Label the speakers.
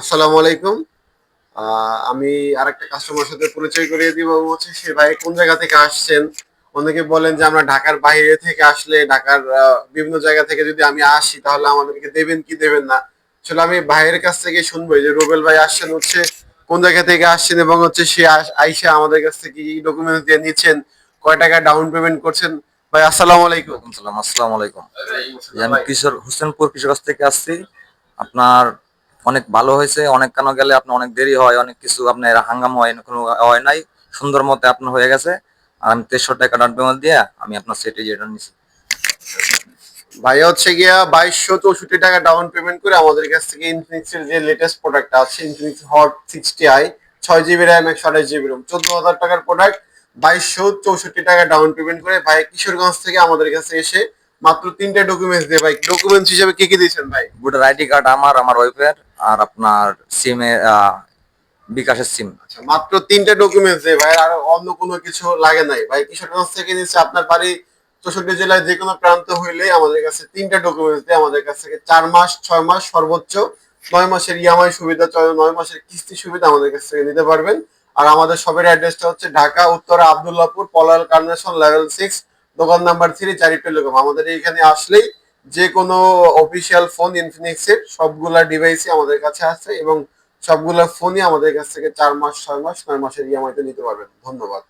Speaker 1: আসসালামু আলাইকুম। আমি আরেকটা কাস্টমার সাথে পরিচয় করিয়ে দিব হচ্ছে সে ভাই কোন জায়গা থেকে আসছেন? অনেকে বলেন যে আমরা ঢাকার বাইরে থেকে আসলে ঢাকার বিভিন্ন জায়গা থেকে যদি আমি আসি তাহলে আমাদেরকে দেবেন কি দেবেন না? আসলে আমি ভাইয়ের কাছ থেকে শুনব যে রুবেল ভাই আসছেন হচ্ছে কোন জায়গা থেকে আসছেন এবং হচ্ছে সে আইসা আমাদের কাছ থেকে কি ডকুমেন্ট দিয়ে নিচ্ছেন, কয় টাকা ডাউন পেমেন্ট করছেন? ভাই, আসসালামু আলাইকুম।
Speaker 2: ওয়ালাইকুম সালাম আসসালামু আলাইকুম। আমি কিশোর, হোসেনপুর কিশোরগঞ্জ থেকে আসছি। আপনার অনেক ভালো হয়েছে, অনেক কেন গেলে আপনার অনেক দেরি হয়, অনেক কিছু আপনার হাঙ্গাম হয়, কোনো হয় নাই, সুন্দর মতে আপনার হয়ে গেছে। আর আমি তেইশশো টাকা ডাউন পেমেন্ট দিয়ে আমি আপনার সেটে যেটা নিছি।
Speaker 1: ভাই হচ্ছে গিয়া বাইশশো চৌষট্টি টাকা ডাউন পেমেন্ট করে আমাদের কাছ থেকে ইনফিনিক্স এর যে লেটেস্ট প্রোডাক্ট আছে ইনফিনিক্স হট সিক্সটি আই ছয় জিবি র্যাম একশো আঠাশ জিবি রোম চোদ্দ হাজার টাকার প্রোডাক্ট বাইশশো চৌষট্টি টাকা ডাউন পেমেন্ট করে ভাই কিশোরগঞ্জ থেকে আমাদের কাছে এসে মাত্র তিনটে ডকুমেন্টস দিয়ে ভাই ডকুমেন্টস হিসেবে কি কি দিয়েছেন ভাই?
Speaker 2: ভোটার আইডি কার্ড আমার আমার ওয়াইফের আর আপনার সিমে বিকাশের সিম
Speaker 1: আচ্ছা, মাত্র তিনটে ডকুমেন্টস দিয়ে ভাই আর অন্য কোনো কিছু লাগে নাই। ভাই কিশোরগঞ্জ থেকে নিচ্ছে আপনার বাড়ি চৌষট্টি জেলায় যে কোনো প্রান্ত হইলে আমাদের কাছে তিনটে ডকুমেন্টস দিয়ে আমাদের কাছ থেকে চার মাস ছয় মাস সর্বোচ্চ নয় মাসের ইএমআই সুবিধা ছয়- নয় মাসের কিস্তি সুবিধা আমাদের কাছ থেকে নিতে পারবেন। আর আমাদের শপের অ্যাড্রেসটা হচ্ছে Dhaka Uttara Abdullapur Polwel Carnation level six দোকান নাম্বার থ্রি চারিটা লোক আমাদের এখানে আসলেই যে কোনো অফিসিয়াল ফোন ইনফিনিক্সের সবগুলা ডিভাইসই আমাদের কাছে আছে এবং সবগুলা ফোনই আমাদের কাছ থেকে চার মাস, ছয় মাস, নয় মাসের ইএমআই তে নিতে পারবেন। ধন্যবাদ।